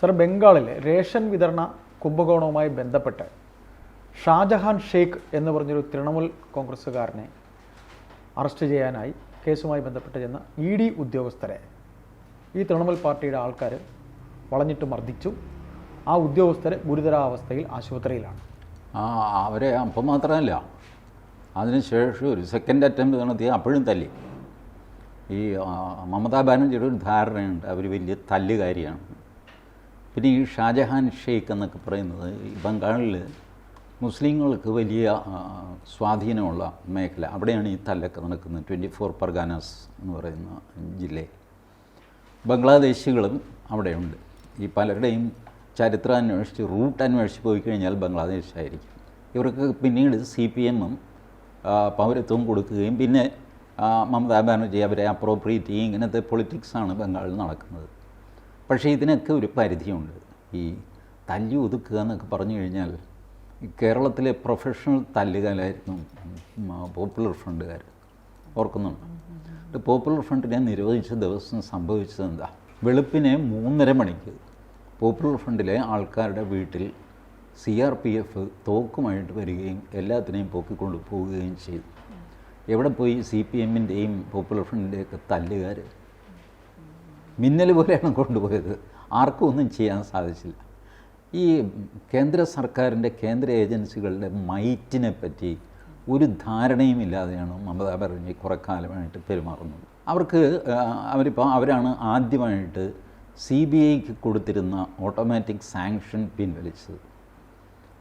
Sir ബംഗാളിലെ ration വിതരണ കുംഭകോണവുമായി ബന്ധപ്പെട്ട് ഷാജഹാൻ ഷെയ്ഖ് എന്ന് പറഞ്ഞൊരു തൃണമൂൽ കോൺഗ്രസ്സുകാരനെ അറസ്റ്റ് ചെയ്യാനായി കേസുമായി ബന്ധപ്പെട്ട് ചെന്ന ഇ ഡി ഉദ്യോഗസ്ഥരെ ഈ തൃണമൂൽ പാർട്ടിയുടെ ആൾക്കാർ വളഞ്ഞിട്ട് മർദ്ദിച്ചു. ആ ഉദ്യോഗസ്ഥർ ഗുരുതരാവസ്ഥയിൽ ആശുപത്രിയിലാണ്. ആ അവരെ അപ്പം മാത്രമല്ല അതിനുശേഷം ഒരു സെക്കൻഡ് അറ്റംപ്റ്റ് നടത്തി അപ്പോഴും തല്ലി. ഈ മമതാ ബാനർജിയുടെ ഒരു ധാരണയുണ്ട്. അവർ വലിയ തല്ലുകാരിയാണ്. പിന്നെ ഈ ഷാജഹാൻ ഷെയ്ഖ് എന്നൊക്കെ പറയുന്നത് ഈ ബംഗാളിൽ മുസ്ലിങ്ങൾക്ക് വലിയ സ്വാധീനമുള്ള മേഖല. അവിടെയാണ് ഈ തല്ലൊക്കെ നടക്കുന്നത്. ട്വന്റി ഫോർ പർഗാനാസ് എന്ന് പറയുന്ന ജില്ലയിൽ ബംഗ്ലാദേശികളും അവിടെയുണ്ട്. ഈ പലരുടെയും ചരിത്രം അന്വേഷിച്ച് റൂട്ട് അന്വേഷിച്ച് പോയി കഴിഞ്ഞാൽ ബംഗ്ലാദേശ് ആയിരിക്കും ഇവർക്ക് പിന്നീട് സി പി എമ്മും പൗരത്വം കൊടുക്കുകയും പിന്നെ മമതാ ബാനർജി അവരെ അപ്രോപ്രിയേറ്റ് ചെയ്യും. ഇങ്ങനത്തെ പൊളിറ്റിക്സാണ് ബംഗാളിൽ നടക്കുന്നത്. പക്ഷേ ഇതിനൊക്കെ ഒരു പരിധിയുണ്ട്. ഈ തല്ലി ഒതുക്കുക എന്നൊക്കെ പറഞ്ഞു കഴിഞ്ഞാൽ കേരളത്തിലെ പ്രൊഫഷണൽ തല്ലുകാരായിരുന്നു ഉം, പോപ്പുലർ ഫ്രണ്ടുകാർ ഓർക്കുന്നുണ്ട്? പോപ്പുലർ ഫ്രണ്ട് ഞാൻ നിരോധിച്ച ദിവസം സംഭവിച്ചത് എന്താ? വെളുപ്പിനെ മൂന്നര മണിക്ക് പോപ്പുലർ ഫ്രണ്ടിലെ ആൾക്കാരുടെ വീട്ടിൽ സി ആർ പി എഫ് തോക്കുമായിട്ട് വരികയും എല്ലാത്തിനെയും പൊക്കിക്കൊണ്ട് പോവുകയും ചെയ്തു. എവിടെ പോയി സി പി എമ്മിന്റെയും പോപ്പുലർ ഫ്രണ്ടിന്റെയൊക്കെ തല്ലുകാർ മിന്നൽ പോലെയാണ് കൊണ്ടുപോയത്. ആർക്കും ഒന്നും ചെയ്യാൻ സാധിച്ചില്ല. ഈ കേന്ദ്ര സർക്കാരിന്റെ കേന്ദ്ര ഏജൻസികളുടെ മൈറ്റിനെ പറ്റി ഒരു ധാരണയും ഇല്ലാതെയാണ് മമതാ ബാനർജി കുറേ കാലമായിട്ട് പെരുമാറുന്നത്. അവർക്ക് അവരിപ്പോൾ അവരാണ് ആദ്യമായിട്ട് സി ബി ഐക്ക് കൊടുത്തിരുന്ന ഓട്ടോമാറ്റിക് സാങ്ഷൻ പിൻവലിച്ചത്.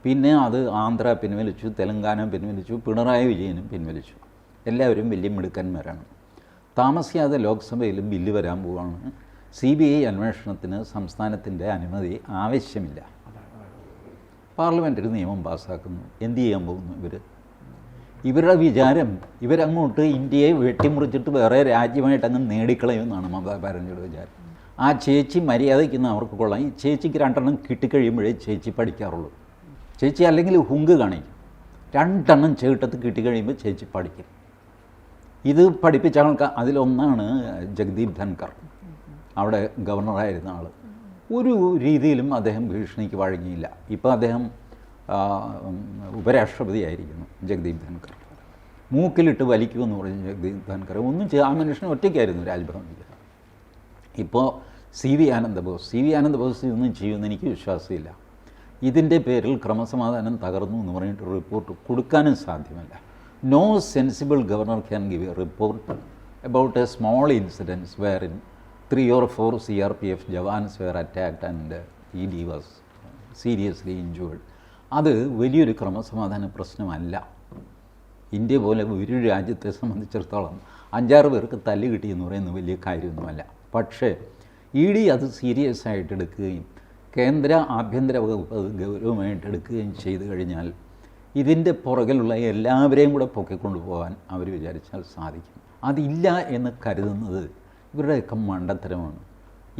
പിന്നെ അത് ആന്ധ്ര പിൻവലിച്ചു തെലങ്കാന പിൻവലിച്ചു പിണറായി വിജയനും പിൻവലിച്ചു. എല്ലാവരും വലിയ മിടുക്കന്മാരാണ്. താമസിയാതെ ലോക്സഭയിൽ ബില്ല് വരാൻ പോവുകയാണ് സി ബി ഐ അന്വേഷണത്തിന് സംസ്ഥാനത്തിന്റെ അനുമതി ആവശ്യമില്ല. പാർലമെന്റിൽ നിയമം പാസ്സാക്കുന്നു എന്ത് ചെയ്യാൻ പോകുന്നു ഇവർ ഇവരുടെ വിചാരം ഇവരങ്ങോട്ട് ഇന്ത്യയെ വെട്ടിമുറിച്ചിട്ട് വേറെ രാജ്യമായിട്ട് അങ്ങ് നേടിക്കളയുമെന്നാണ് മമതാ ബാനർജിയുടെ വിചാരം. ആ ചേച്ചി മര്യാദയ്ക്കുന്ന അവർക്ക് കൊള്ളാം. ഈ ചേച്ചിക്ക് രണ്ടെണ്ണം കിട്ടിക്കഴിയുമ്പോഴേ ചേച്ചി പഠിക്കാറുള്ളൂ. ചേച്ചി അല്ലെങ്കിൽ ഹുങ്ക് കാണിക്കും. രണ്ടെണ്ണം ചേട്ടത്ത് കിട്ടിക്കഴിയുമ്പോൾ ചേച്ചി പഠിക്കും. ഇത് പഠിപ്പിച്ച ആൾക്കാർ അതിലൊന്നാണ് ജഗദീപ് ധൻകർ. അവിടെ ഗവർണറായിരുന്ന ആൾ ഒരു രീതിയിലും അദ്ദേഹം ഭീഷണിക്ക് വഴങ്ങിയില്ല. ഇപ്പോൾ അദ്ദേഹം ഉപരാഷ്ട്രപതിയായിരിക്കുന്നു ജഗദീപ് ധൻകർ മൂക്കിലിട്ട് വലിക്കുമെന്ന് പറഞ്ഞ് ജഗദീപ് ധൻകർ ഒന്നും ചെയ്ത് ആ മനുഷ്യൻ ഒറ്റയ്ക്കായിരുന്നു രാജ്ഭവനിൽ ഇപ്പോൾ C V Ananda Bose C V Ananda Bose ഇതൊന്നും ചെയ്യുമെന്ന് എനിക്ക് വിശ്വാസമില്ല. ഇതിന്റെ പേരിൽ ക്രമസമാധാനം തകർന്നു എന്ന് പറഞ്ഞിട്ട് റിപ്പോർട്ട് കൊടുക്കാനും സാധ്യമല്ല. No sensible governor can give a report about a small incidence where three or four C R P F jawans were attacked and E D was seriously injured അത് വലിയൊരു ക്രമസമാധാന പ്രശ്നമല്ല. ഇന്ത്യ പോലെ ഒരു രാജ്യത്തെ സംബന്ധിച്ചിടത്തോളം അഞ്ചാറ് പേർക്ക് തല്ല് കിട്ടിയെന്ന് പറയുന്നത് വലിയ കാര്യമൊന്നുമല്ല. പക്ഷേ ഇ ഡി അത് സീരിയസ് ആയിട്ട് എടുക്കുകയും കേന്ദ്ര ആഭ്യന്തര വകുപ്പ് അത് ഗൗരവമായിട്ട് എടുക്കുകയും ചെയ്തു കഴിഞ്ഞാൽ ഇതിന്റെ പുറകിലുള്ള എല്ലാവരെയും കൂടെ പൊക്കിക്കൊണ്ടു പോകാൻ അവർ വിചാരിച്ചാൽ സാധിക്കും. അതില്ല എന്ന് കരുതുന്നത് ഇവരുടെയൊക്കെ മണ്ടത്തരമാണ്.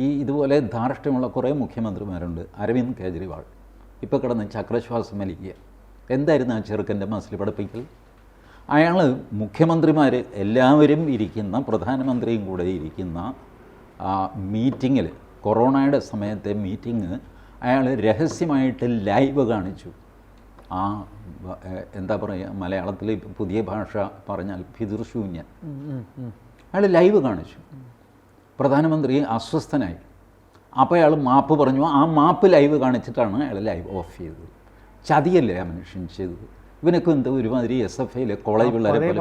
ഈ ഇതുപോലെ ധാർഷ്ട്യമുള്ള കുറേ മുഖ്യമന്ത്രിമാരുണ്ട്. അരവിന്ദ് കേജ്രിവാൾ. ഇപ്പോൾ കിടന്ന് ചക്രശ്വാസം വലിക്കുക. എന്തായിരുന്നു ആ ചെറുക്കന്റെ മനസ്സിൽ പഠിപ്പിക്കൽ അയാൾ മുഖ്യമന്ത്രിമാർ എല്ലാവരും ഇരിക്കുന്ന പ്രധാനമന്ത്രിയും കൂടെ ഇരിക്കുന്ന ആ മീറ്റിങ്ങിൽ കൊറോണയുടെ സമയത്തെ മീറ്റിംഗ് അയാൾ രഹസ്യമായിട്ട് ലൈവ് കാണിച്ചു. ആ എന്താ പറയുക മലയാളത്തിൽ പുതിയ ഭാഷ പറഞ്ഞാൽ പിതൃശൂന്യൻ. അയാൾ ലൈവ് കാണിച്ചു. പ്രധാനമന്ത്രി അസ്വസ്ഥനായി. അപ്പോൾ അയാൾ മാപ്പ് പറഞ്ഞു ആ മാപ്പ് ലൈവ് കാണിച്ചിട്ടാണ് അയാൾ ലൈവ് ഓഫ് ചെയ്തത്. ചതിയല്ലേ ആ മനുഷ്യൻ ചെയ്തത്? ഇവനൊക്കെ എന്ത് ഒരുമാതിരി എസ് എഫ് ഐയിലെ കോളേജ് പിള്ളേരെ.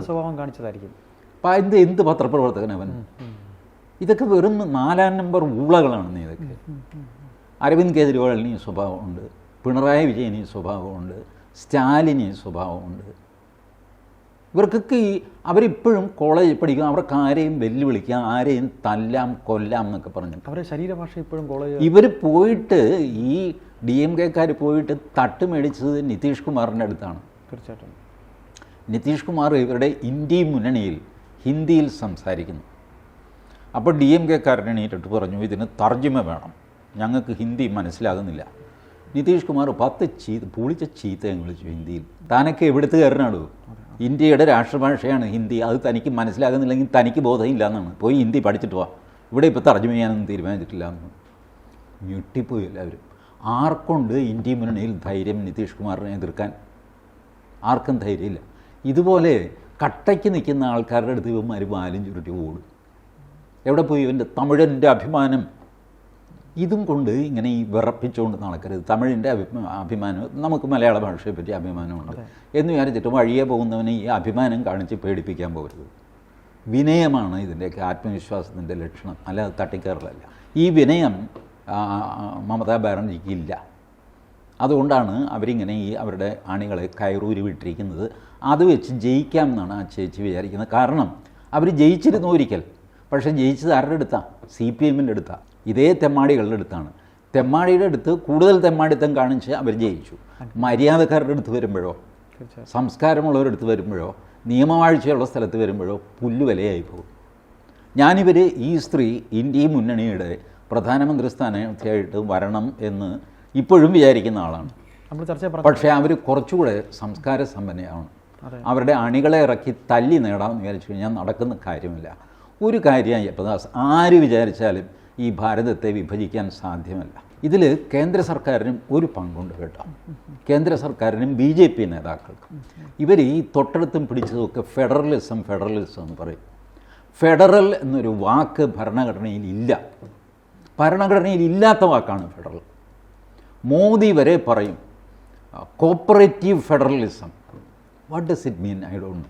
സ്വഭാവം കാണിച്ചതായിരിക്കും. അപ്പം എന്ത് എന്ത് പത്രപ്രവർത്തകൻ അവൻ? ഇതൊക്കെ വെറും നാലാം നമ്പർ ഊളകളാണ് ഇതൊക്കെ. അരവിന്ദ് കെജ്രിവാളിന് ഈ സ്വഭാവമുണ്ട്. പിണറായി വിജയന് ഈ സ്വഭാവമുണ്ട്. സ്റ്റാലിന് ഈ സ്വഭാവമുണ്ട്. ഇവർക്കൊക്കെ ഈ അവരിപ്പോഴും കോളേജിൽ പഠിക്കുക അവർക്ക് ആരെയും വെല്ലുവിളിക്കാം ആരെയും തല്ലാം കൊല്ലാം എന്നൊക്കെ പറഞ്ഞു അവരുടെ ശരീരഭാഷ ഇപ്പോഴും കോളേജ് ഇവർ പോയിട്ട് ഈ ഡി എം കെക്കാർ പോയിട്ട് തട്ട് മേടിച്ചത് നിതീഷ് കുമാറിന്റെ അടുത്താണ്. തീർച്ചയായിട്ടും. നിതീഷ് കുമാർ ഇവരുടെ ഇന്ത്യ മുന്നണിയിൽ ഹിന്ദിയിൽ സംസാരിക്കുന്നു. അപ്പോൾ ഡി എം കെക്കാരൻ എണീറ്റിട്ട് പറഞ്ഞു ഇതിന് തർജിമ വേണം. ഞങ്ങൾക്ക് ഹിന്ദി മനസ്സിലാകുന്നില്ല. നിതീഷ് കുമാർ പത്ത് ചീത്ത പുളിച്ച ചീത്തയും വിളിച്ചു ഹിന്ദിയിൽ. താനൊക്കെ എവിടുത്തുകാരനാണോ ഇന്ത്യയുടെ രാഷ്ട്രഭാഷയാണ് ഹിന്ദി. അത് തനിക്ക് മനസ്സിലാകുന്നില്ലെങ്കിൽ തനിക്ക് ബോധമില്ല എന്നാണ് പോയി ഹിന്ദി പഠിച്ചിട്ട് വാ. ഇവിടെ ഇപ്പോൾ തർജമ ചെയ്യാനൊന്നും തീരുമാനിച്ചിട്ടില്ല എന്ന്. ഞെട്ടിപ്പോയി എല്ലാവരും. ആർക്കൊണ്ട് ഇന്ത്യ മുന്നണിയിൽ ധൈര്യം നിതീഷ് കുമാറിനെ എതിർക്കാൻ? ആർക്കും ധൈര്യമില്ല. ഇതുപോലെ കട്ടയ്ക്ക് നിൽക്കുന്ന ആൾക്കാരുടെ അടുത്ത് ഇവന്മാർ വാലും ചുരുട്ടി ഓടും. എവിടെ പോയി ഇവന്റെ തമിഴന്റെ അഭിമാനം? ഇതും കൊണ്ട് ഇങ്ങനെ ഈ വിറപ്പിച്ചുകൊണ്ട് നടക്കരുത്. തമിഴിന്റെ അഭി അഭിമാനം നമുക്ക് മലയാള ഭാഷയെ പറ്റി അഭിമാനമുണ്ട്. എന്ന് വിചാരിച്ചിട്ട് വഴിയെ പോകുന്നവനെ ഈ അഭിമാനം കാണിച്ച് പേടിപ്പിക്കാൻ പോകരുത്. വിനയമാണ് ഇതിന്റെയൊക്കെ ആത്മവിശ്വാസത്തിന്റെ ലക്ഷണം. അല്ലാതെ തട്ടിക്കയറലല്ല ഈ വിനയം മമതാ ബാനർജിക്ക് ഇല്ല. അതുകൊണ്ടാണ് അവരിങ്ങനെ ഈ അവരുടെ അണികളെ കയറൂരി വിട്ടിരിക്കുന്നത്. അത് വെച്ച് ജയിക്കാം എന്നാണ് ആ ചേച്ചി വിചാരിക്കുന്നത്. കാരണം അവർ ജയിച്ചിരുന്നു ഒരിക്കൽ. പക്ഷേ ജയിച്ചത് ആരുടെ അടുത്താണ് സി പി എമ്മിന്റെ അടുത്താണ് ഇതേ തെമ്മാടികളുടെ അടുത്താണ്. തെമ്മാടിയുടെ അടുത്ത് കൂടുതൽ തെമ്മാടിത്തം കാണിച്ച് അവർ ജയിച്ചു. മര്യാദക്കാരുടെ അടുത്ത് വരുമ്പോഴോ തീർച്ചയായും സംസ്കാരമുള്ളവരുടെ അടുത്ത് വരുമ്പോഴോ നിയമവാഴ്ചയുള്ള സ്ഥലത്ത് വരുമ്പോഴോ പുല്ലുവിലയായി പോകും. ഞാനിവർ ഈ സ്ത്രീ ഇന്ത്യ മുന്നണിയുടെ പ്രധാനമന്ത്രി സ്ഥാനാർത്ഥിയായിട്ട് വരണം എന്ന് ഇപ്പോഴും വിചാരിക്കുന്ന ആളാണ്. പക്ഷേ അവർ കുറച്ചുകൂടെ സംസ്കാര സമ്പന്നയാണ്. അവരുടെ അണികളെ ഇറക്കി തല്ലി നേടാമെന്ന് വിചാരിച്ചു കഴിഞ്ഞാൽ നടക്കുന്ന കാര്യമില്ല. ഒരു കാര്യം അയ്യപ്പദാസ് ആര് വിചാരിച്ചാലും ഈ ഭാരതത്തെ വിഭജിക്കാൻ സാധ്യമല്ല. ഇതിൽ കേന്ദ്ര സർക്കാരിനും ഒരു പങ്കുണ്ട് കേട്ടോ. കേന്ദ്ര സർക്കാരിനും ബി ജെ പി നേതാക്കൾക്കും. ഇവർ ഈ തൊട്ടടുത്തും പിടിച്ചതൊക്കെ ഫെഡറലിസം ഫെഡറലിസം എന്ന് പറയും. ഫെഡറൽ എന്നൊരു വാക്ക് ഭരണഘടനയിൽ ഇല്ല. ഭരണഘടനയിൽ ഇല്ലാത്ത വാക്കാണ് ഫെഡറൽ. മോദി വരെ പറയും cooperative federalism. What does it mean I don't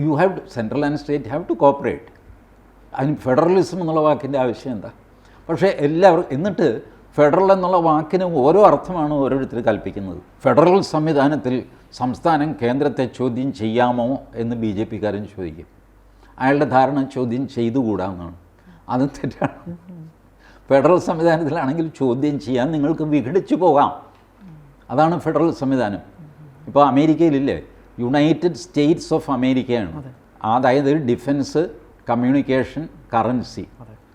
you have to central and state have to cooperate അതിന് ഫെഡറലിസം എന്നുള്ള വാക്കിന്റെ ആവശ്യം എന്താ? പക്ഷേ എല്ലാവരും എന്നിട്ട് ഫെഡറൽ എന്നുള്ള വാക്കിന് ഓരോ അർത്ഥമാണ് ഓരോരുത്തർ കൽപ്പിക്കുന്നത്. ഫെഡറൽ സംവിധാനത്തിൽ സംസ്ഥാനം കേന്ദ്രത്തെ ചോദ്യം ചെയ്യാമോ എന്ന് ബി ജെ പിക്കാരൻ ചോദിക്കും. അയാളുടെ ധാരണ ചോദ്യം ചെയ്തുകൂടാമെന്നാണ് അത് തെറ്റാണ്. ഫെഡറൽ സംവിധാനത്തിലാണെങ്കിൽ ചോദ്യം ചെയ്യാൻ നിങ്ങൾക്ക് വിഘടിച്ചു പോകാം. അതാണ് ഫെഡറൽ സംവിധാനം. ഇപ്പോൾ അമേരിക്കയിലില്ലേ? യുണൈറ്റഡ് സ്റ്റേറ്റ്സ് ഓഫ് അമേരിക്കയാണ്. അതായത് ഡിഫൻസ് കമ്മ്യൂണിക്കേഷൻ കറൻസി.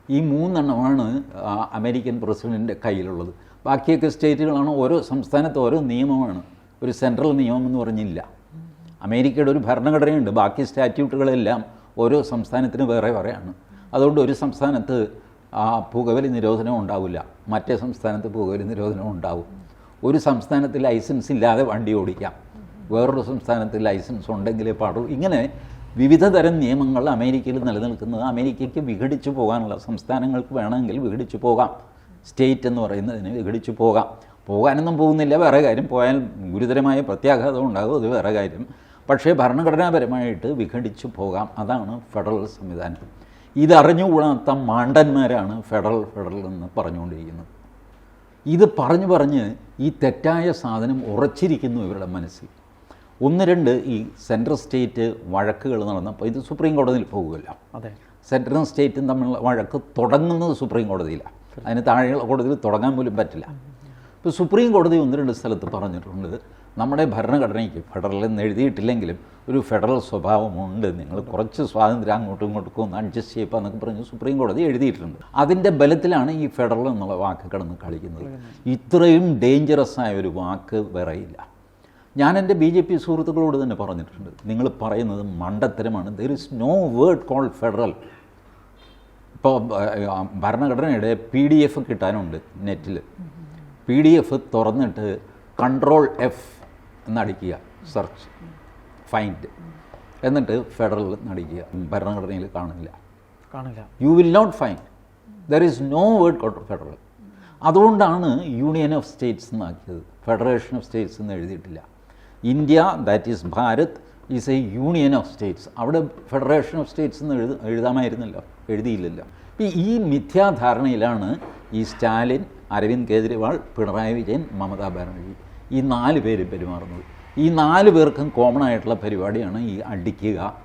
ഈ മൂന്നെണ്ണമാണ് അമേരിക്കൻ പ്രസിഡന്റിന്റെ കയ്യിലുള്ളത്. ബാക്കിയൊക്കെ സ്റ്റേറ്റുകളാണ് ഓരോ സംസ്ഥാനത്ത് ഓരോ നിയമമാണ്. ഒരു സെൻട്രൽ നിയമം എന്ന് പറഞ്ഞില്ല. അമേരിക്കയുടെ ഒരു ഭരണഘടനയുണ്ട്. ബാക്കി സ്റ്റാറ്റ്യൂട്ടുകളെല്ലാം ഓരോ സംസ്ഥാനത്തിന് വേറെ വേറെയാണ്. അതുകൊണ്ട് ഒരു സംസ്ഥാനത്ത് ആ പുകവലി നിരോധനം ഉണ്ടാവില്ല. മറ്റേ സംസ്ഥാനത്ത് പുകവലി നിരോധനം ഉണ്ടാവും. ഒരു സംസ്ഥാനത്ത് ലൈസൻസ് ഇല്ലാതെ വണ്ടി ഓടിക്കാം. വേറൊരു സംസ്ഥാനത്ത് ലൈസൻസ് ഉണ്ടെങ്കിലേ പാടുള്ളൂ. ഇങ്ങനെ വിവിധ തരം നിയമങ്ങൾ അമേരിക്കയിൽ നിലനിൽക്കുന്നത് അമേരിക്കയ്ക്ക് വിഘടിച്ചു പോകാനുള്ള സംസ്ഥാനങ്ങൾക്ക് വേണമെങ്കിൽ വിഘടിച്ചു പോകാം. സ്റ്റേറ്റ് എന്ന് പറയുന്നതിന് വിഘടിച്ചു പോകാം. പോകാനൊന്നും പോകുന്നില്ല വേറെ കാര്യം. പോയാൽ ഗുരുതരമായ പ്രത്യാഘാതം ഉണ്ടാകും അത് വേറെ കാര്യം. പക്ഷേ ഭരണഘടനാപരമായിട്ട് വിഘടിച്ചു പോകാം. അതാണ് ഫെഡറൽ സംവിധാനം. ഇതറിഞ്ഞുകൂടാത്ത മാണ്ടന്മാരാണ് ഫെഡറൽ ഫെഡറൽ എന്ന് പറഞ്ഞുകൊണ്ടിരിക്കുന്നത്. ഇത് പറഞ്ഞു പറഞ്ഞ് ഈ തെറ്റായ സാധനം ഉറച്ചിരിക്കുന്നു ഇവരുടെ മനസ്സിൽ. ഒന്ന് രണ്ട് ഈ സെൻട്രൽ സ്റ്റേറ്റ് വഴക്കുകൾ നടന്നപ്പോൾ ഇത് സുപ്രീം കോടതിയിൽ പോകുമല്ലോ. അതെ. സെൻട്രലും സ്റ്റേറ്റും തമ്മിലുള്ള വഴക്ക് തുടങ്ങുന്നത് സുപ്രീം കോടതിയിലാണ് അതിന് താഴെയുള്ള കോടതിയിൽ തുടങ്ങാൻ പോലും പറ്റില്ല. ഇപ്പോൾ സുപ്രീം കോടതി ഒന്ന് രണ്ട് സ്ഥലത്ത് പറഞ്ഞിട്ടുണ്ട് നമ്മുടെ ഭരണഘടനയ്ക്ക് ഫെഡറൽ എന്ന് എഴുതിയിട്ടില്ലെങ്കിലും ഒരു ഫെഡറൽ സ്വഭാവമുണ്ട്. നിങ്ങൾ കുറച്ച് സ്വാതന്ത്ര്യം അങ്ങോട്ടും ഇങ്ങോട്ടും ഒന്ന് അഡ്ജസ്റ്റ് ചെയ്യപ്പോൾ എന്നൊക്കെ പറഞ്ഞ് സുപ്രീം കോടതി എഴുതിയിട്ടുണ്ട്. അതിന്റെ ബലത്തിലാണ് ഈ ഫെഡറൽ എന്നുള്ള വാക്ക് കിടന്ന് കളിക്കുന്നത്. ഇത്രയും ഡേഞ്ചറസ് ആയ ഒരു വാക്ക് വേറെയില്ല ഞാൻ എന്റെ ബി ജെ പി സുഹൃത്തുക്കളോട് തന്നെ പറഞ്ഞിട്ടുണ്ട്. നിങ്ങൾ പറയുന്നത് മണ്ടത്തരമാണ്. There is no word call federal ഇപ്പോൾ ഭരണഘടനയുടെ പി ഡി എഫ് കിട്ടാനുണ്ട് നെറ്റിൽ. പി ഡി എഫ് തുറന്നിട്ട് കൺട്രോൾ എഫ് എന്നടിക്കുക സെർച്ച് ഫൈൻഡ് എന്നിട്ട് ഫെഡറൽ എന്നടിക്കുക ഭരണഘടനയിൽ കാണില്ല. കാണില്ല. You will not find there is no word called federal അതുകൊണ്ടാണ് യൂണിയൻ ഓഫ് സ്റ്റേറ്റ്സ് എന്നാക്കിയത്. ഫെഡറേഷൻ ഓഫ് സ്റ്റേറ്റ്സ് എന്ന് എഴുതിയിട്ടില്ല. India that is Bharat is a union of states അവിടെ ഫെഡറേഷൻ ഓഫ് സ്റ്റേറ്റ്സ് എന്ന് എഴുത എഴുതാമായിരുന്നല്ലോ എഴുതിയില്ലല്ലോ. ഈ- ഈ മിഥ്യാധാരണയിലാണ് ഈ സ്റ്റാലിൻ അരവിന്ദ് കെജ്രിവാൾ പിണറായി വിജയൻ മമതാ ബാനർജി ഈ നാല് പേര് പെരുമാറുന്നത്. ഈ നാല് പേർക്കും കോമൺ ആയിട്ടുള്ള പരിപാടിയാണ് ഈ അടിക്കുക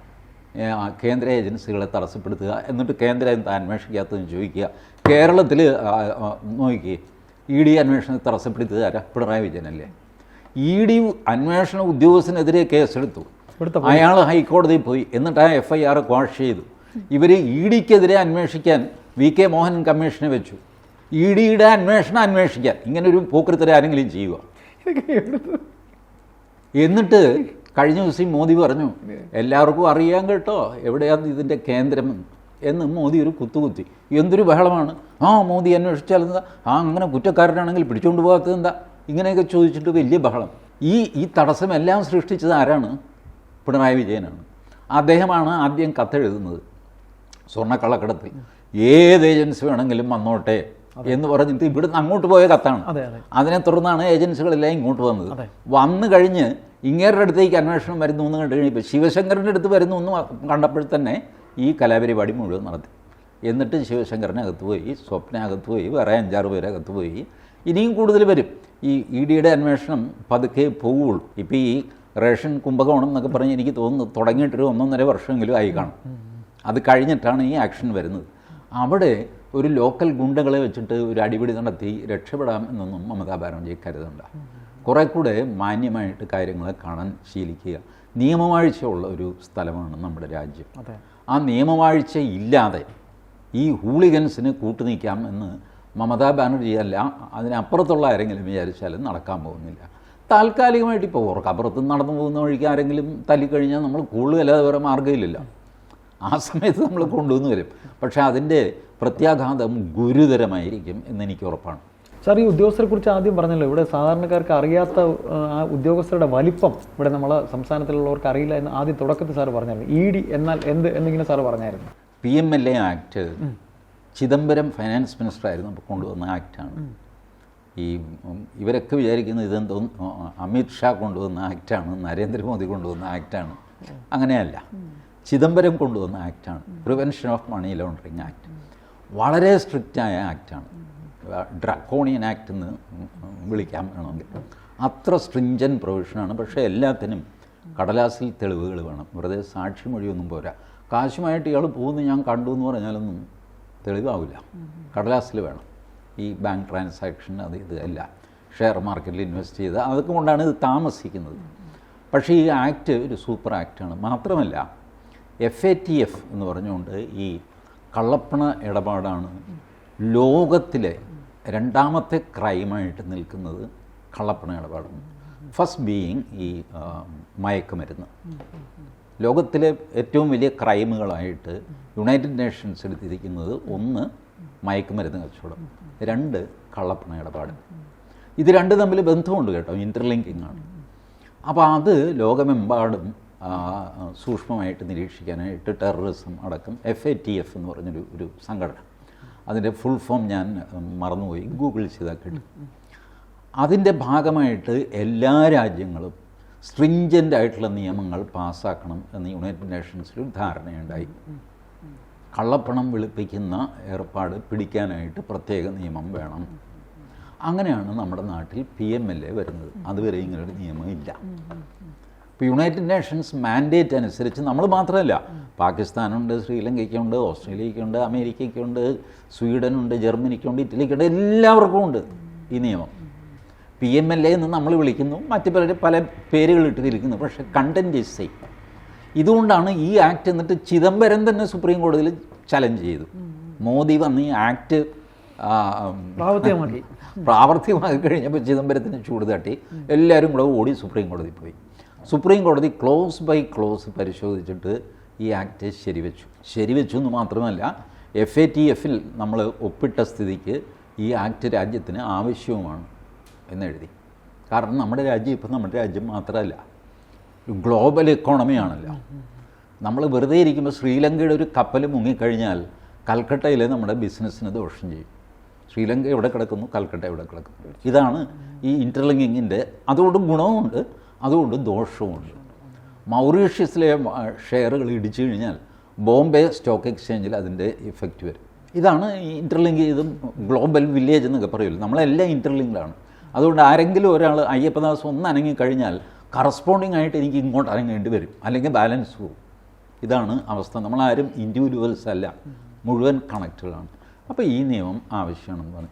കേന്ദ്ര ഏജൻസികളെ തടസ്സപ്പെടുത്തുക എന്നിട്ട് കേന്ദ്രം എന്താ അന്വേഷിക്കാത്തതെന്ന് ചോദിക്കുക. കേരളത്തിൽ നോക്കിയേ ഇ ഡി അന്വേഷണത്തെ തടസ്സപ്പെടുത്തിയത് പിണറായി വിജയനല്ലേ. ഇ ഡി അന്വേഷണ ഉദ്യോഗസ്ഥനെതിരെ കേസെടുത്തു. അയാൾ ഹൈക്കോടതിയിൽ പോയി. എന്നിട്ട് ആ എഫ് ഐ ആർ ക്വാഷ് ചെയ്തു. ഇവർ ഇ ഡിക്കെതിരെ അന്വേഷിക്കാൻ വി കെ മോഹൻ കമ്മീഷനെ വെച്ചു. ഇ ഡിയുടെ അന്വേഷണം അന്വേഷിക്കാൻ. ഇങ്ങനെ ഒരു പോക്കൃത്തരെ ആരെങ്കിലും ചെയ്യുക എന്നിട്ട് കഴിഞ്ഞ ദിവസം മോദി പറഞ്ഞു എല്ലാവർക്കും അറിയാൻ കേട്ടോ എവിടെയാണ് ഇതിന്റെ കേന്ദ്രം? എന്ന് മോദി ഒരു കുത്തുകുത്തി. എന്തൊരു ബഹളമാണ്. ആ മോദി അന്വേഷിച്ചാൽ എന്താ? ആ അങ്ങനെ കുറ്റക്കാരനാണെങ്കിൽ പിടിച്ചുകൊണ്ട് പോകാത്തത് എന്താ? ഇങ്ങനെയൊക്കെ ചോദിച്ചിട്ട് വലിയ ബഹളം. ഈ ഈ തടസ്സമെല്ലാം സൃഷ്ടിച്ചത് ആരാണ്? പിണറായി വിജയനാണ്. അദ്ദേഹമാണ് ആദ്യം കത്തെഴുതുന്നത് സ്വർണക്കള്ളക്കടത്തിൽ ഏത് ഏജൻസി വേണമെങ്കിലും വന്നോട്ടെ എന്ന് പറഞ്ഞിട്ട് ഇവിടുന്ന് അങ്ങോട്ട് പോയ കത്താണ്. അതെ അതെ. അതിനെ തുടർന്നാണ് ഏജൻസികളെല്ലാം ഇങ്ങോട്ട് വന്നത്. വന്നു കഴിഞ്ഞ് ഇങ്ങേരുടെ അടുത്തേക്ക് അന്വേഷണം വരുന്നു എന്ന് കണ്ടു കഴിഞ്ഞപ്പോൾ ശിവശങ്കറിന്റെ അടുത്ത് വരുന്നു എന്ന് കണ്ടപ്പോൾ തന്നെ ഈ കലാപരിപാടി മുഴുവൻ നടത്തി. എന്നിട്ട് ശിവശങ്കറിനകത്ത് പോയി സ്വപ്നകത്ത് പോയി വേറെ അഞ്ചാറ് പേരകത്ത് പോയി. ഇനിയും കൂടുതൽ വരും. ഈ ഇ ഡിയുടെ അന്വേഷണം പതുക്കെ പോവുള്ളൂ. ഇപ്പോൾ ഈ റേഷൻ കുംഭകോണം എന്നൊക്കെ പറഞ്ഞ് എനിക്ക് തോന്നുന്നു തുടങ്ങിയിട്ടൊരു ഒന്നൊന്നര വർഷമെങ്കിലും ആയി കാണും. അത് കഴിഞ്ഞിട്ടാണ് ഈ ആക്ഷൻ വരുന്നത്. അവിടെ ഒരു ലോക്കൽ ഗുണ്ടകളെ വെച്ചിട്ട് ഒരു അടിപിടി നടത്തി രക്ഷപ്പെടാം എന്നൊന്നും മമതാ ബാനർജി കരുതണ്ട. കുറേ കൂടെ മാന്യമായിട്ട് കാര്യങ്ങളെ കാണാൻ ശീലിക്കുക നിയമവാഴ്ചയുള്ള ഒരു സ്ഥലമാണ് നമ്മുടെ രാജ്യം. ആ നിയമവാഴ്ച ഇല്ലാതെ ഈ ഹൂളിഗൻസിന് കൂട്ടുനിൽക്കാം എന്ന് മമതാ ബാനർജി അല്ല അതിനപ്പുറത്തുള്ള ആരെങ്കിലും വിചാരിച്ചാലും നടക്കാൻ പോകുന്നില്ല. താൽക്കാലികമായിട്ട് ഇപ്പോൾ ഓർക്കപ്പുറത്ത് നടന്നു പോകുന്ന വഴിക്ക് ആരെങ്കിലും തല്ലിക്കഴിഞ്ഞാൽ നമ്മൾ കൂടുതലല്ലാതെ വേറെ മാർഗമില്ലല്ലോ. ആ സമയത്ത് നമ്മൾ കൊണ്ടുവന്ന് വരും പക്ഷേ അതിന്റെ പ്രത്യാഘാതം ഗുരുതരമായിരിക്കും എന്നെനിക്ക് ഉറപ്പാണ്. സാർ ഈ ഉദ്യോഗസ്ഥരെ കുറിച്ച് ആദ്യം പറഞ്ഞല്ലോ ഇവിടെ സാധാരണക്കാർക്ക് അറിയാത്ത ആ, ആ ഉദ്യോഗസ്ഥരുടെ വലിപ്പം ഇവിടെ നമ്മളെ സംസ്ഥാനത്തിലുള്ളവർക്ക് അറിയില്ല എന്ന് ആദ്യം തുടക്കത്തിൽ സാർ പറഞ്ഞായിരുന്നു. ഇ ഡി എന്നാൽ എന്ത് എന്നിങ്ങനെ സാർ പറഞ്ഞായിരുന്നു. P M L A act Chidambaram finance minister ആയിരുന്നു അപ്പോൾ കൊണ്ടുവന്ന ആക്റ്റാണ്. ഈ ഇവരൊക്കെ വിചാരിക്കുന്നത് ഇതെന്തോ അമിത് ഷാ കൊണ്ടുവന്ന ആക്റ്റാണ് നരേന്ദ്രമോദി കൊണ്ടുവന്ന ആക്റ്റാണ്. അങ്ങനെയല്ല. ചിദംബരം കൊണ്ടുവന്ന ആക്റ്റാണ്. Prevention of money laundering act വളരെ സ്ട്രിക്റ്റായ ആക്റ്റാണ്. ഡ്രക്കോണിയൻ ആക്ട് എന്ന് വിളിക്കാൻ വേണമെങ്കിൽ. അത്ര സ്ട്രിഞ്ചൻ പ്രൊവിഷനാണ്. പക്ഷേ എല്ലാത്തിനും കടലാസിൽ തെളിവുകൾ വേണം. വെറുതെ സാക്ഷി മൊഴിയൊന്നും പോരാ. കാശുമായിട്ട് ഇയാൾ പോകുന്നു ഞാൻ കണ്ടു എന്ന് പറഞ്ഞാലൊന്നും തെളിവാവില്ല. കടലാസിൽ വേണം. ഈ ബാങ്ക് ട്രാൻസാക്ഷൻ അത് ഇത് അല്ല. ഷെയർ മാർക്കറ്റിൽ ഇൻവെസ്റ്റ് ചെയ്ത് അതൊക്കെ കൊണ്ടാണ് ഇത് താമസിക്കുന്നത്. പക്ഷേ ഈ ആക്ട് ഒരു സൂപ്പർ ആക്റ്റാണ്. മാത്രമല്ല എഫ് എ ടി എഫ് എന്ന് പറഞ്ഞുകൊണ്ട് ഈ കള്ളപ്പണ ഇടപാടാണ് ലോകത്തിലെ രണ്ടാമത്തെ ക്രൈമായിട്ട് നിൽക്കുന്നത് കള്ളപ്പണ ഇടപാടാണ്. ഫസ്റ്റ് ബീയിങ് ഈ മയക്കുമരുന്ന്. ലോകത്തിലെ ഏറ്റവും വലിയ ക്രൈമുകളായിട്ട് യുണൈറ്റഡ് നേഷൻസ് എടുത്തിരിക്കുന്നത് ഒന്ന് മയക്കുമരുന്ന് കച്ചവടം രണ്ട് കള്ളപ്പണ ഇടപാട്. ഇത് രണ്ട് തമ്മിൽ ബന്ധമുണ്ട് കേട്ടോ ഇന്റർലിങ്കിങ് ആണ്. അപ്പോൾ അത് ലോകമെമ്പാടും സൂക്ഷ്മമായിട്ട് നിരീക്ഷിക്കാനായിട്ട് ടെററിസം അടക്കം എഫ് എ ടി എഫ് എന്ന് പറഞ്ഞൊരു ഒരു സംഘടന. അതിന്റെ ഫുൾ ഫോം ഞാൻ മറന്നുപോയി. ഗൂഗിൾ ചെയ്താൽ കിട്ടും. അതിന്റെ ഭാഗമായിട്ട് എല്ലാ രാജ്യങ്ങളും സ്ട്രിഞ്ചന്റ് ആയിട്ടുള്ള നിയമങ്ങൾ പാസ്സാക്കണം എന്ന് യുണൈറ്റഡ് നേഷൻസിൽ ധാരണയുണ്ടായി. കള്ളപ്പണം വെളുപ്പിക്കുന്ന ഏർപ്പാട് പിടിക്കാനായിട്ട് പ്രത്യേക നിയമം വേണം. അങ്ങനെയാണ് നമ്മുടെ നാട്ടിൽ പി എം എൽ എ വരുന്നത്. അതുവരെ ഇങ്ങനൊരു നിയമം ഇല്ല. ഇപ്പോൾ യുണൈറ്റഡ് നേഷൻസ് മാൻഡേറ്റ് അനുസരിച്ച് നമ്മൾ മാത്രമല്ല. പാകിസ്ഥാനുണ്ട് ശ്രീലങ്കയ്ക്കുണ്ട് ഓസ്ട്രേലിയയ്ക്കുണ്ട് അമേരിക്കയ്ക്കുണ്ട് സ്വീഡനുണ്ട് ജർമ്മനിക്കുണ്ട് ഇറ്റലിക്കുണ്ട് എല്ലാവർക്കും ഉണ്ട് ഈ നിയമം. പി എം എൽ എ എന്ന് നമ്മൾ വിളിക്കുന്നു. മറ്റ് പല പല പേരുകൾ ഇട്ടിരിക്കുന്നു പക്ഷേ കണ്ടന്റ് ഈസ് സെയിം ഇതുകൊണ്ടാണ് ഈ ആക്ട് എന്നിട്ട് ചിദംബരം തന്നെ സുപ്രീം കോടതിയിൽ ചലഞ്ച് ചെയ്തു. മോദി വന്ന് ഈ ആക്ട് പ്രാവർത്തികമാക്കി. പ്രാവർത്തികമാക്കി കഴിഞ്ഞപ്പോൾ ചിദംബരത്തിന് ചൂട് തട്ടി. എല്ലാവരും കൂടെ ഓടി സുപ്രീം കോടതി പോയി. സുപ്രീം കോടതി ക്ലോസ് ബൈ ക്ലോസ് പരിശോധിച്ചിട്ട് ഈ ആക്ട് ശരിവെച്ചു. ശരിവെച്ചു എന്ന് മാത്രമല്ല എഫ് എ ടി എഫിൽ നമ്മൾ ഒപ്പിട്ട സ്ഥിതിക്ക് ഈ ആക്ട് രാജ്യത്തിന് ആവശ്യവുമാണ്. എന്നെഴുതി. കാരണം നമ്മുടെ രാജ്യം ഇപ്പം നമ്മുടെ രാജ്യം മാത്രമല്ല ഗ്ലോബൽ എക്കോണമിയാണല്ലോ നമ്മൾ വെറുതെ ഇരിക്കുമ്പോൾ ശ്രീലങ്കയുടെ ഒരു കപ്പൽ മുങ്ങിക്കഴിഞ്ഞാൽ കൽക്കട്ടയിലെ നമ്മുടെ ബിസിനസ്സിന് ദോഷം ചെയ്യും. ശ്രീലങ്ക എവിടെ കിടക്കുന്നു? കൽക്കട്ട എവിടെ കിടക്കുന്നു? ഇതാണ് ഈ ഇന്റർലിങ്കിങ്ങിന്റെ അതുകൊണ്ട് ഗുണവുമുണ്ട് അതുകൊണ്ട് ദോഷവുമുണ്ട്. മൗറീഷ്യസിലെ ഷെയറുകൾ ഇടിച്ചു കഴിഞ്ഞാൽ ബോംബെ സ്റ്റോക്ക് എക്സ്ചേഞ്ചിൽ അതിന്റെ ഇഫക്റ്റ് വരും. ഇതാണ് ഈ ഇന്റർലിങ്ക് ചെയ്തും ഗ്ലോബൽ വില്ലേജ് എന്നൊക്കെ പറയുമല്ലോ നമ്മളെല്ലാം ഇന്റർലിങ്ക്ഡാണ് അതുകൊണ്ട് ആരെങ്കിലും ഒരാൾ അയ്യപ്പദാസ് ഒന്ന് അനങ്ങിക്കഴിഞ്ഞാൽ കറസ്പോണ്ടിങ് ആയിട്ട് എനിക്ക് ഇങ്ങോട്ട് അനങ്ങേണ്ടി വരും. അല്ലെങ്കിൽ ബാലൻസ് പോകും. ഇതാണ് അവസ്ഥ. നമ്മളാരും ഇൻഡിവിജ്വൽസ് അല്ല. മുഴുവൻ കണക്റ്റുകളാണ് അപ്പോൾ ഈ നിയമം ആവശ്യമാണെന്ന് പറഞ്ഞു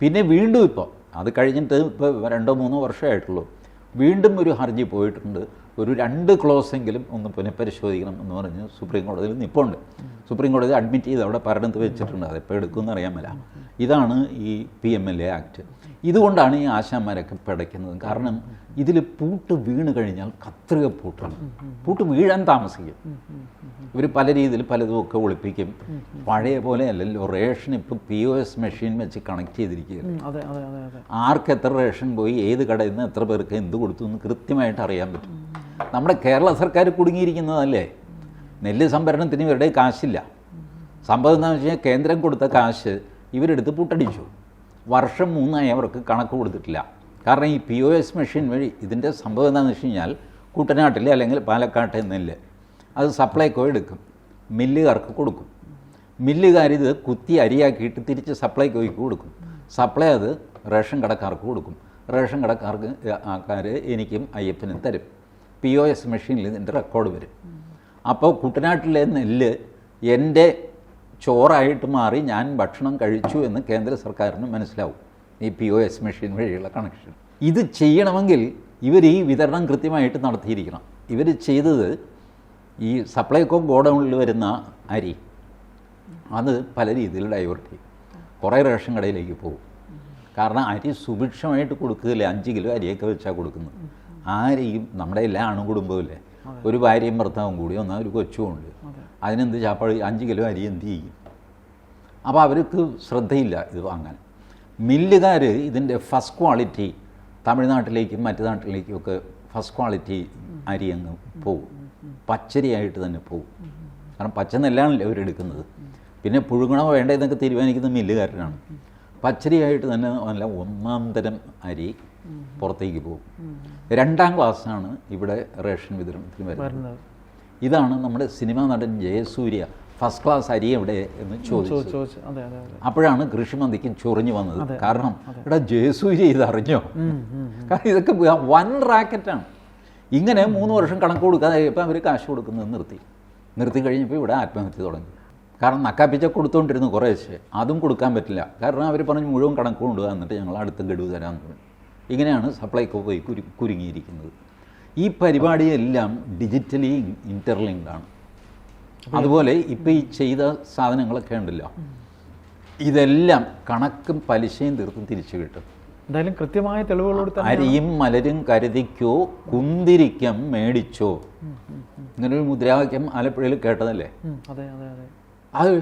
പിന്നെ വീണ്ടും ഇപ്പോൾ അത് കഴിഞ്ഞിട്ട് ഇപ്പോൾ രണ്ടോ മൂന്നോ വർഷമായിട്ടുള്ളൂ. വീണ്ടും ഒരു ഹർജി പോയിട്ടുണ്ട്. ഒരു രണ്ട് ക്ലോസെങ്കിലും ഒന്ന് പുനഃപരിശോധിക്കണം എന്ന് പറഞ്ഞ് സുപ്രീം കോടതിയിൽ നിപ്പുണ്ട്. സുപ്രീം കോടതി അഡ്മിറ്റ് ചെയ്ത് അവിടെ ഭരണത്ത് വെച്ചിട്ടുണ്ട്. അതെപ്പോൾ എടുക്കുമെന്ന് അറിയാൻ മേല. ഇതാണ് ഈ P M L A act ഇതുകൊണ്ടാണ് ഈ ആശാന്മാരൊക്കെ പിടയ്ക്കുന്നത്. കാരണം ഇതിൽ പൂട്ട് വീണ് കഴിഞ്ഞാൽ കത്രിക പൂട്ടാണ്. പൂട്ട് വീഴാൻ താമസിക്കും. ഇവർ പല രീതിയിൽ പലതും ഒക്കെ ഒളിപ്പിക്കും. പഴയ പോലെ അല്ലല്ലോ റേഷൻ ഇപ്പോൾ പി ഒ എസ് മെഷീൻ വെച്ച് കണക്ട് ചെയ്തിരിക്കുകയാണ് ആർക്ക് എത്ര റേഷൻ പോയി ഏത് കടയിൽ നിന്ന് എത്ര പേർക്ക് എന്ത് കൊടുത്തു എന്ന് കൃത്യമായിട്ട് അറിയാൻ പറ്റും. നമ്മുടെ കേരള സർക്കാർ കുടുങ്ങിയിരിക്കുന്നതല്ലേ? നെല്ല് സംഭരണത്തിന് ഇവരുടെ കാശില്ല. സംഭവം എന്താണെന്ന് വെച്ച് കഴിഞ്ഞാൽ കേന്ദ്രം കൊടുത്ത കാശ് ഇവരെടുത്ത് പൂട്ടടിച്ചു. വർഷം മൂന്നായി അവർക്ക് കണക്ക് കൊടുത്തിട്ടില്ല. കാരണം ഈ പി ഒ എസ് മെഷീൻ വഴി ഇതിന്റെ സംഭവം എന്താണെന്ന് വെച്ച് കഴിഞ്ഞാൽ കുട്ടനാട്ടിലെ അല്ലെങ്കിൽ പാലക്കാട്ടെ നെല്ല് അത് സപ്ലൈക്കോ എടുക്കും. മില്ലുകാർക്ക് കൊടുക്കും. മില്ലുകാർ ഇത് കുത്തി അരിയാക്കിയിട്ട് തിരിച്ച് സപ്ലൈക്കോയ്ക്ക് കൊടുക്കും. സപ്ലൈ അത് റേഷൻ കടക്കാർക്ക് കൊടുക്കും. റേഷൻ കടക്കാർക്ക് ആൾക്കാർ എനിക്കും അയ്യപ്പനും തരും. പി ഒ എസ് മെഷീനിൽ ഇതിന്റെ റെക്കോർഡ് വരും. അപ്പോൾ കുട്ടനാട്ടിലെ നെല്ല് എന്റെ ചോറായിട്ട് മാറി ഞാൻ ഭക്ഷണം കഴിച്ചു എന്ന് കേന്ദ്ര സർക്കാരിന് മനസ്സിലാവും. ഈ പി ഒ എസ് മെഷീൻ വഴിയുള്ള കണക്ഷൻ ഇത് ചെയ്യണമെങ്കിൽ ഇവർ ഈ വിതരണം കൃത്യമായിട്ട് നടത്തിയിരിക്കണം. ഇവർ ചെയ്തത് ഈ സപ്ലൈകോ ഗോഡൗണിൽ വരുന്ന അരി. അത് പല രീതിയിൽ ഡൈവേർട്ട് ചെയ്യും. കുറേ റേഷൻ കടയിലേക്ക് പോകും. കാരണം അരി സുഭിക്ഷമായിട്ട് കൊടുക്കുകയില്ല? അഞ്ച് കിലോ അരിയൊക്കെ വെച്ചാൽ കൊടുക്കുന്നത്. ആ അരിയും നമ്മുടെ എല്ലാ അണുകുടുംബമില്ലേ ഒരു ഭാര്യയും ഭർത്താവും കൂടി ഒന്നാ ഒരു കൊച്ചുമുണ്ട്. അതിനെന്ത് ചാപ്പാട്? അഞ്ച് കിലോ അരി എന്ത് ചെയ്യും? അപ്പോൾ അവർക്ക് ശ്രദ്ധയില്ല ഇത് വാങ്ങാൻ. മില്ലുകാർ ഇതിന്റെ ഫസ്റ്റ് ക്വാളിറ്റി തമിഴ്നാട്ടിലേക്കും മറ്റു നാട്ടിലേക്കും ഒക്കെ ഫസ്റ്റ് ക്വാളിറ്റി അരി അങ്ങ് പോവും. പച്ചരിയായിട്ട് തന്നെ പോവും. കാരണം പച്ച നെല്ലാണല്ലോ അവരെടുക്കുന്നത് പിന്നെ പുഴുങ്ങണോ വേണ്ട എന്നൊക്കെ തീരുമാനിക്കുന്ന മില്ലുകാരനാണ്. പച്ചരിയായിട്ട് തന്നെ നല്ല ഒന്നാം തരം അരി പുറത്തേക്ക് പോകും. രണ്ടാം ക്ലാസ്സാണ് ഇവിടെ റേഷൻ വിതരണത്തിന് വരുന്നത്. ഇതാണ് നമ്മുടെ സിനിമാ നടൻ ജയസൂര്യ ഫസ്റ്റ് ക്ലാസ് അരി എവിടെ എന്ന് ചോദിച്ചു അപ്പോഴാണ് കൃഷിമന്ത്രിക്ക് ചൊറിഞ്ഞു വന്നത്. കാരണം എടാ ജയസൂര്യ ഇതറിഞ്ഞോ? കാരണം ഇതൊക്കെ വൻ റാക്കറ്റാണ്. ഇങ്ങനെ മൂന്ന് വർഷം കണക്ക് കൊടുക്കാതെ ഇപ്പം അവർ കാശ് കൊടുക്കുന്നത് നിർത്തി. നിർത്തി കഴിഞ്ഞപ്പോൾ ഇവിടെ ആത്മഹത്യ തുടങ്ങി. കാരണം നക്കാപ്പിച്ച കൊടുത്തുകൊണ്ടിരുന്നു കുറേശ്ശെ. അതും കൊടുക്കാൻ പറ്റില്ല. കാരണം അവർ പറഞ്ഞു മുഴുവൻ കണക്ക് കൊണ്ടുപോകാൻ എന്നിട്ട് ഞങ്ങൾ അടുത്ത ഗഡു തരാമെന്ന് പറഞ്ഞു ഇങ്ങനെയാണ് സപ്ലൈകോ പോയി കുരു കുരുങ്ങിയിരിക്കുന്നത്. ഈ പരിപാടിയെല്ലാം ഡിജിറ്റലി ഇന്റർലിങ്ക്ഡാണ് ആണ് അതുപോലെ ഇപ്പോൾ ഈ ചെയ്ത സാധനങ്ങളൊക്കെ ഉണ്ടല്ലോ. ഇതെല്ലാം കണക്കും പലിശയും തീർത്തും തിരിച്ചു കിട്ടും. എന്തായാലും കൃത്യമായ തെളിവുകളോട് അരിയും മലരും കരുതിക്കോ കുന്തിരിക്കം മേടിച്ചോ. ഇങ്ങനൊരു മുദ്രാവാക്യം ആലപ്പുഴയിൽ കേട്ടതല്ലേ? അതെ അതെ അതെ. അത്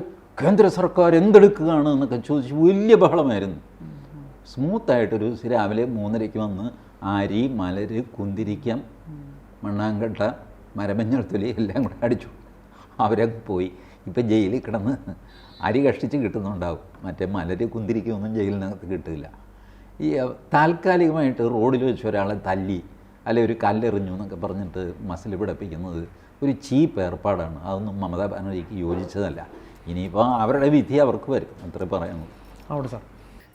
കേന്ദ്ര സർക്കാർ എന്തെടുക്കുകയാണ് എന്നൊക്കെ ചോദിച്ച് വലിയ ബഹളമായിരുന്നു. സ്മൂത്തായിട്ടൊരു ദിവസം രാവിലെ മൂന്നരയ്ക്ക് വന്ന് ആരി മലര് കുന്തിരിക്കം മണ്ണാങ്കട്ട മരമഞ്ഞൾത്തൊലി എല്ലാം കൂടെ അടിച്ചു. അവരൊക്കെ പോയി. ഇപ്പം ജയിലിൽ കിടന്ന് അരി കഷ്ടിച്ച് കിട്ടുന്നുണ്ടാവും. മറ്റേ മലര് കുന്തിരിക്കൊന്നും ജയിലിനകത്ത് കിട്ടില്ല. ഈ താൽക്കാലികമായിട്ട് റോഡിൽ വെച്ച് ഒരാളെ തല്ലി അല്ലെ ഒരു കല്ലെറിഞ്ഞു എന്നൊക്കെ പറഞ്ഞിട്ട് മസിൽ പിടപ്പിക്കുന്നത് ഒരു ചീപ്പ് ഏർപ്പാടാണ്. അതൊന്നും മമതാ ബാനർജിക്ക് യോജിച്ചതല്ല. ഇനിയിപ്പോൾ അവരുടെ വിധി അവർക്ക് വരും. അത്രേ പറയുന്നു അവിടെ സാർ.